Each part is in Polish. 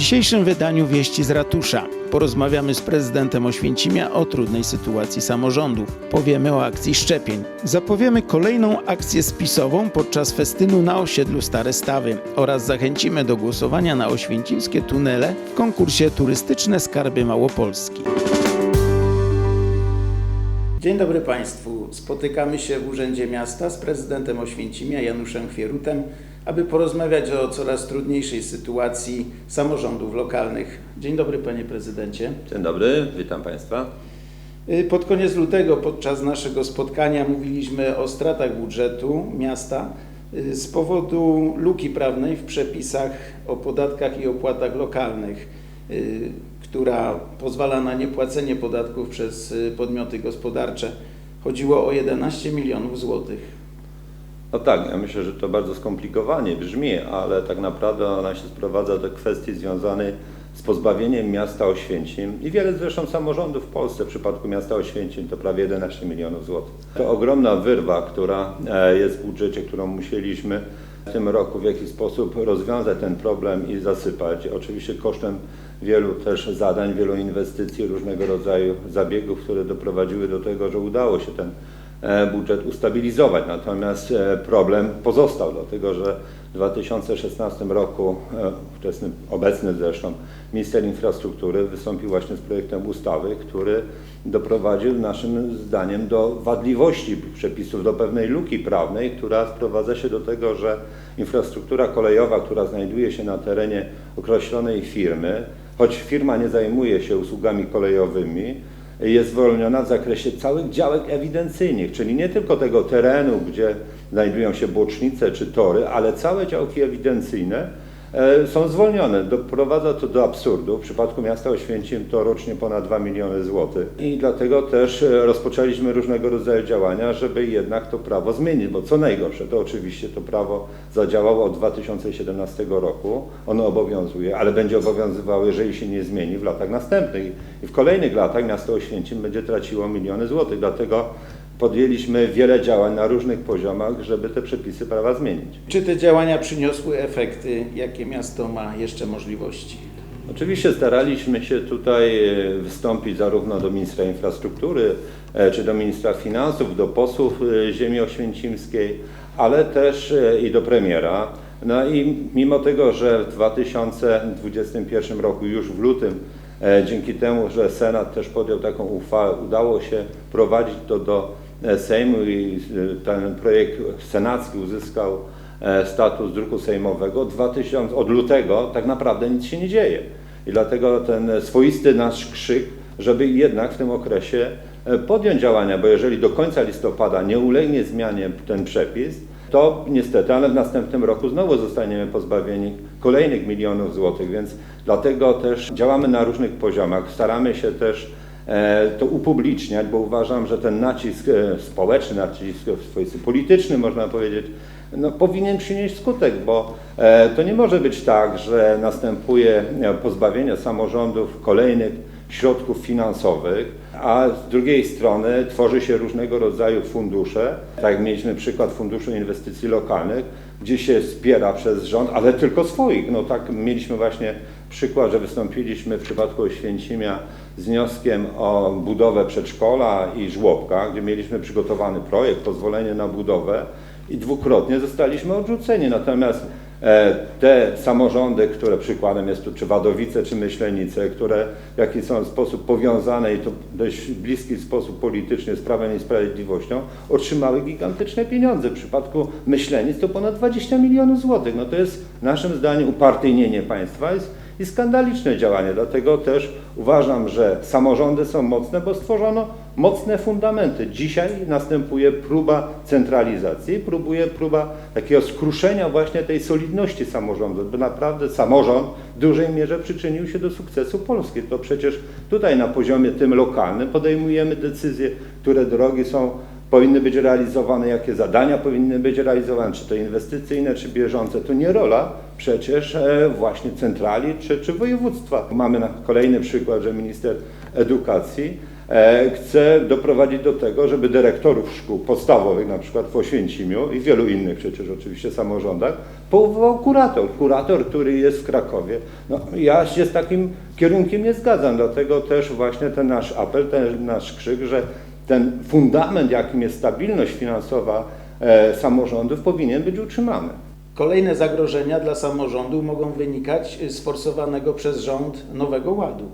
dzisiejszym wydaniu Wieści z Ratusza porozmawiamy z prezydentem Oświęcimia o trudnej sytuacji samorządów. Powiemy o akcji szczepień. Zapowiemy kolejną akcję spisową podczas festynu na osiedlu Stare Stawy oraz zachęcimy do głosowania na oświęcimskie tunele w konkursie Turystyczne Skarby Małopolski. Dzień dobry Państwu. Spotykamy się w Urzędzie Miasta z prezydentem Oświęcimia Januszem Chwierutem, aby porozmawiać o coraz trudniejszej sytuacji samorządów lokalnych. Dzień dobry Panie Prezydencie. Dzień dobry, witam Państwa. Y, Pod koniec lutego podczas naszego spotkania mówiliśmy o stratach budżetu miasta y, z powodu luki prawnej w przepisach o podatkach i opłatach lokalnych, y, która pozwala na niepłacenie podatków przez podmioty gospodarcze. Chodziło o 11 milionów złotych. No tak, ja myślę, że to bardzo skomplikowanie brzmi, ale tak naprawdę ona się sprowadza do kwestii związanej z pozbawieniem miasta Oświęcim i wiele zresztą samorządów w Polsce w przypadku miasta Oświęcim to prawie 11 milionów złotych. To ogromna wyrwa, która e, jest w budżecie, którą musieliśmy w tym roku w jakiś sposób rozwiązać ten problem i zasypać. Oczywiście kosztem wielu też zadań, wielu inwestycji, różnego rodzaju zabiegów, które doprowadziły do tego, że udało się ten budżet ustabilizować. Natomiast e, problem pozostał, dlatego że w 2016 roku e, ówczesny, obecny zresztą minister infrastruktury wystąpił właśnie z projektem ustawy, który doprowadził naszym zdaniem do wadliwości przepisów, do pewnej luki prawnej, która sprowadza się do tego, że infrastruktura kolejowa, która znajduje się na terenie określonej firmy, choć firma nie zajmuje się usługami kolejowymi, jest zwolniona w zakresie całych działek ewidencyjnych, czyli nie tylko tego terenu, gdzie znajdują się bocznice czy tory, ale całe działki ewidencyjne są zwolnione. Doprowadza to do absurdu. W przypadku miasta Oświęcim to rocznie ponad 2 miliony złotych i dlatego też e, rozpoczęliśmy różnego rodzaju działania, żeby jednak to prawo zmienić, bo co najgorsze, to oczywiście to prawo zadziałało od 2017 roku, ono obowiązuje, ale będzie obowiązywało, jeżeli się nie zmieni w latach następnych i w kolejnych latach miasto Oświęcim będzie traciło miliony złotych, dlatego podjęliśmy wiele działań na różnych poziomach, żeby te przepisy prawa zmienić. Czy te działania przyniosły efekty? Jakie miasto ma jeszcze możliwości? Oczywiście staraliśmy się tutaj e, wystąpić zarówno do ministra infrastruktury, e, czy do ministra finansów, do posłów e, ziemi oświęcimskiej, ale też i do premiera. No i mimo tego, że w 2021 roku, już w lutym, dzięki temu, że Senat też podjął taką uchwałę, udało się prowadzić to do Sejmu i e, ten projekt senacki uzyskał e, status druku sejmowego, 2000, od lutego tak naprawdę nic się nie dzieje. I dlatego ten swoisty nasz krzyk, żeby jednak w tym okresie e, podjąć działania, bo jeżeli do końca listopada nie ulegnie zmianie ten przepis, to niestety, ale w następnym roku znowu zostaniemy pozbawieni kolejnych milionów złotych, więc dlatego też działamy na różnych poziomach. Staramy się też e, to upubliczniać, bo uważam, że ten nacisk e, społeczny, nacisk polityczny, można powiedzieć, no, powinien przynieść skutek, bo e, to nie może być tak, że następuje e, pozbawienie samorządów kolejnych środków finansowych, a z drugiej strony tworzy się różnego rodzaju fundusze, tak jak mieliśmy przykład Funduszu Inwestycji Lokalnych, gdzie się wspiera przez rząd, ale tylko swoich. No tak mieliśmy właśnie przykład, że wystąpiliśmy w przypadku Oświęcimia z wnioskiem o budowę przedszkola i żłobka, gdzie mieliśmy przygotowany projekt, pozwolenie na budowę i dwukrotnie zostaliśmy odrzuceni. Natomiast te samorządy, które przykładem jest tu czy Wadowice, czy Myślenice, które w jakiś sposób powiązane i to dość bliski sposób politycznie z Prawem i Sprawiedliwością, otrzymały gigantyczne pieniądze. W przypadku Myślenic to ponad 20 milionów złotych. No to jest naszym zdaniem upartyjnienie państwa i skandaliczne działanie. Dlatego też uważam, że samorządy są mocne, bo stworzono mocne fundamenty. Dzisiaj następuje próba centralizacji, próbuje próba takiego skruszenia właśnie tej solidności samorządu, bo naprawdę samorząd w dużej mierze przyczynił się do sukcesu Polski. To przecież tutaj na poziomie tym lokalnym podejmujemy decyzje, które drogi są powinny być realizowane, jakie zadania powinny być realizowane, czy to inwestycyjne, czy bieżące. To nie rola przecież e, właśnie centrali czy, czy województwa. Mamy kolejny przykład, że minister edukacji e, chcę doprowadzić do tego, żeby dyrektorów szkół podstawowych, na przykład w Oświęcimiu i wielu innych przecież oczywiście samorządach, powołał kurator. Kurator, który jest w Krakowie. No, ja się z takim kierunkiem nie zgadzam, dlatego też właśnie ten nasz apel, ten nasz krzyk, że ten fundament, jakim jest stabilność finansowa e, samorządów, powinien być utrzymany. Kolejne zagrożenia dla samorządu mogą wynikać z forsowanego przez rząd Nowego Ładu.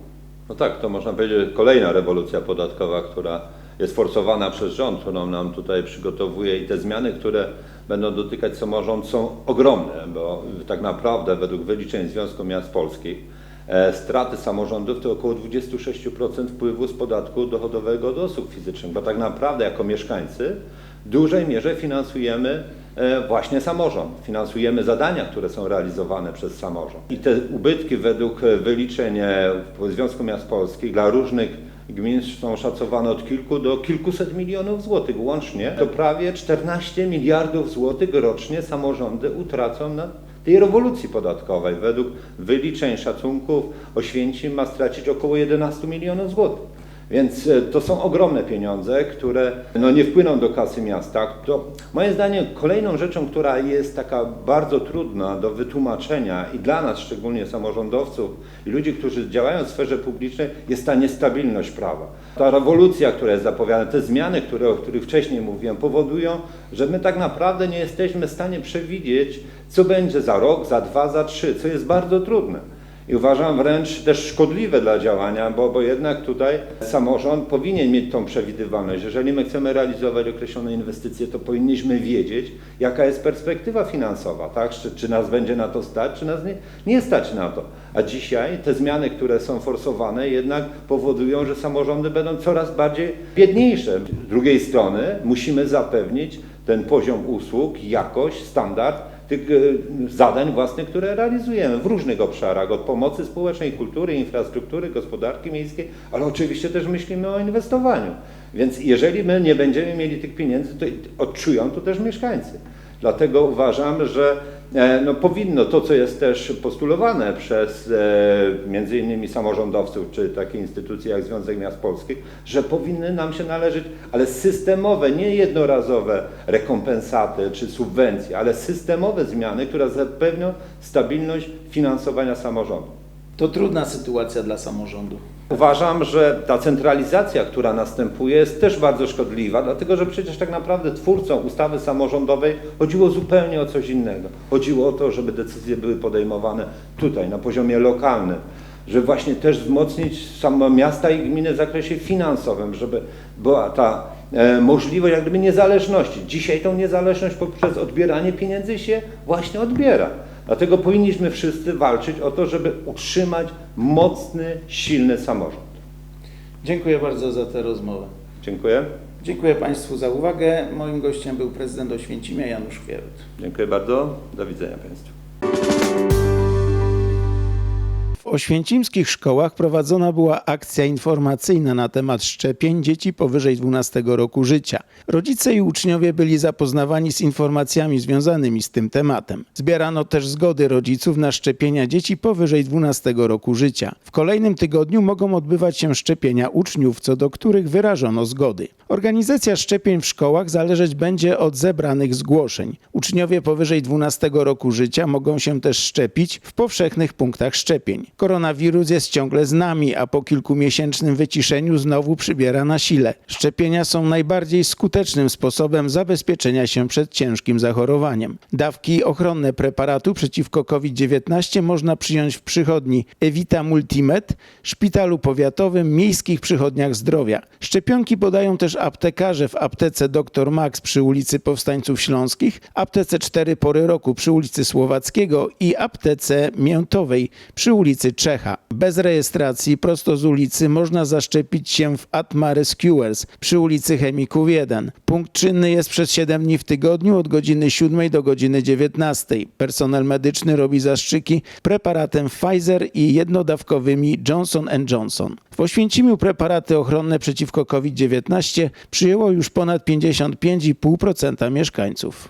No tak, to można powiedzieć kolejna rewolucja podatkowa, która jest forsowana przez rząd, którą nam tutaj przygotowuje i te zmiany, które będą dotykać samorząd są ogromne, bo tak naprawdę według wyliczeń Związku Miast Polskich e, straty samorządów to około 26% wpływu z podatku dochodowego od osób fizycznych, bo tak naprawdę jako mieszkańcy w dużej mierze finansujemy właśnie samorząd. Finansujemy zadania, które są realizowane przez samorząd. I te ubytki według e, wyliczeń e, Związku Miast Polskich dla różnych gmin są szacowane od kilku do kilkuset milionów złotych łącznie. To prawie 14 miliardów złotych rocznie samorządy utracą na tej rewolucji podatkowej. Według wyliczeń szacunków Oświęcim ma stracić około 11 milionów złotych. Więc e, to są ogromne pieniądze, które no, nie wpłyną do kasy miasta. To moim zdaniem kolejną rzeczą, która jest taka bardzo trudna do wytłumaczenia i dla nas szczególnie samorządowców i ludzi, którzy działają w sferze publicznej, jest ta niestabilność prawa. Ta rewolucja, która jest zapowiadana, te zmiany, które, o których wcześniej mówiłem, powodują, że my tak naprawdę nie jesteśmy w stanie przewidzieć, co będzie za rok, za dwa, za trzy, co jest bardzo trudne. I uważam wręcz też szkodliwe dla działania, bo, bo jednak tutaj samorząd powinien mieć tą przewidywalność. Jeżeli my chcemy realizować określone inwestycje, to powinniśmy wiedzieć, jaka jest perspektywa finansowa, tak? Czy, czy nas będzie na to stać, czy nas nie, nie stać na to. A dzisiaj te zmiany, które są forsowane, jednak powodują, że samorządy będą coraz bardziej biedniejsze. Z drugiej strony musimy zapewnić ten poziom usług, jakość, standard tych e, zadań własnych, które realizujemy w różnych obszarach, od pomocy społecznej, kultury, infrastruktury, gospodarki miejskiej, ale oczywiście też myślimy o inwestowaniu. Więc jeżeli my nie będziemy mieli tych pieniędzy, to odczują to też mieszkańcy. Dlatego uważam, że e, no, powinno to, co jest też postulowane przez e, między innymi samorządowców, czy takie instytucje jak Związek Miast Polskich, że powinny nam się należeć, ale systemowe, nie jednorazowe rekompensaty czy subwencje, ale systemowe zmiany, które zapewnią stabilność finansowania samorządu. To trudna sytuacja dla samorządu. Uważam, że ta centralizacja, która następuje, jest też bardzo szkodliwa, dlatego że przecież tak naprawdę twórcą ustawy samorządowej chodziło zupełnie o coś innego. Chodziło o to, żeby decyzje były podejmowane tutaj, na poziomie lokalnym, żeby właśnie też wzmocnić samo miasta i gminy w zakresie finansowym, żeby była ta e, możliwość jak gdyby niezależności. Dzisiaj tą niezależność poprzez odbieranie pieniędzy się właśnie odbiera. Dlatego powinniśmy wszyscy walczyć o to, żeby utrzymać mocny, silny samorząd. Dziękuję bardzo za tę rozmowę. Dziękuję. Dziękuję Państwu za uwagę. Moim gościem był prezydent Oświęcimia Janusz Chwierut. Dziękuję bardzo. Do widzenia Państwu. W oświęcimskich szkołach prowadzona była akcja informacyjna na temat szczepień dzieci powyżej 12 roku życia. Rodzice i uczniowie byli zapoznawani z informacjami związanymi z tym tematem. Zbierano też zgody rodziców na szczepienia dzieci powyżej 12 roku życia. W kolejnym tygodniu mogą odbywać się szczepienia uczniów, co do których wyrażono zgody. Organizacja szczepień w szkołach zależeć będzie od zebranych zgłoszeń. Uczniowie powyżej 12 roku życia mogą się też szczepić w powszechnych punktach szczepień. Koronawirus jest ciągle z nami, a po kilkumiesięcznym wyciszeniu znowu przybiera na sile. Szczepienia są najbardziej skutecznym sposobem zabezpieczenia się przed ciężkim zachorowaniem. Dawki ochronne preparatu przeciwko COVID-19 można przyjąć w przychodni Evita Multimed, szpitalu powiatowym, miejskich przychodniach zdrowia. Szczepionki podają też aptekarze w aptece Dr Max przy ulicy Powstańców Śląskich, aptece Cztery Pory Roku przy ulicy Słowackiego i aptece Miętowej przy ulicy Czecha. Bez rejestracji prosto z ulicy można zaszczepić się w Atma Rescuers przy ulicy Chemików 1. Punkt czynny jest przez 7 dni w tygodniu od godziny 7 do godziny 19. Personel medyczny robi zastrzyki preparatem Pfizer i jednodawkowymi Johnson Johnson. W Oświęcimiu preparaty ochronne przeciwko COVID-19 przyjęło już ponad 55,5% mieszkańców.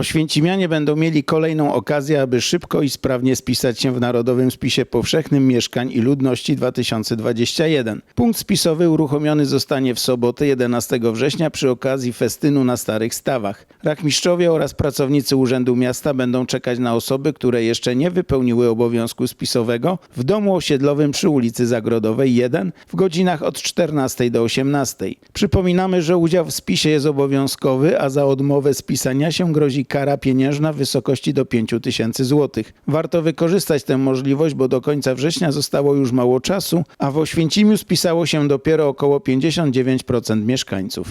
Oświęcimianie będą mieli kolejną okazję, aby szybko i sprawnie spisać się w Narodowym Spisie Powszechnym Mieszkań i Ludności 2021. Punkt spisowy uruchomiony zostanie w sobotę 11 września przy okazji festynu na Starych Stawach. Rachmistrzowie oraz pracownicy Urzędu Miasta będą czekać na osoby, które jeszcze nie wypełniły obowiązku spisowego w domu osiedlowym przy ulicy Zagrodowej 1 w godzinach od 14 do 18. Przypominamy, że udział w spisie jest obowiązkowy, a za odmowę spisania się grozi kara pieniężna w wysokości do 5 tysięcy złotych. Warto wykorzystać tę możliwość, bo do końca września zostało już mało czasu, a w Oświęcimiu spisało się dopiero około 59% mieszkańców.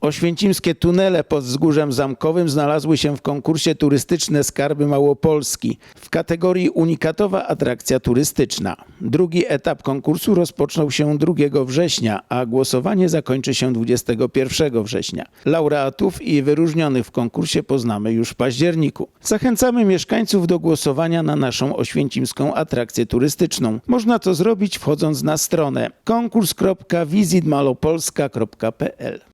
Oświęcimskie tunele pod Wzgórzem Zamkowym znalazły się w konkursie Turystyczne Skarby Małopolski w kategorii Unikatowa atrakcja turystyczna. Drugi etap konkursu rozpoczął się 2 września, a głosowanie zakończy się 21 września. Laureatów i wyróżnionych w konkursie poznamy już w październiku. Zachęcamy mieszkańców do głosowania na naszą oświęcimską atrakcję turystyczną. Można to zrobić wchodząc na stronę konkurs.visitmalopolska.pl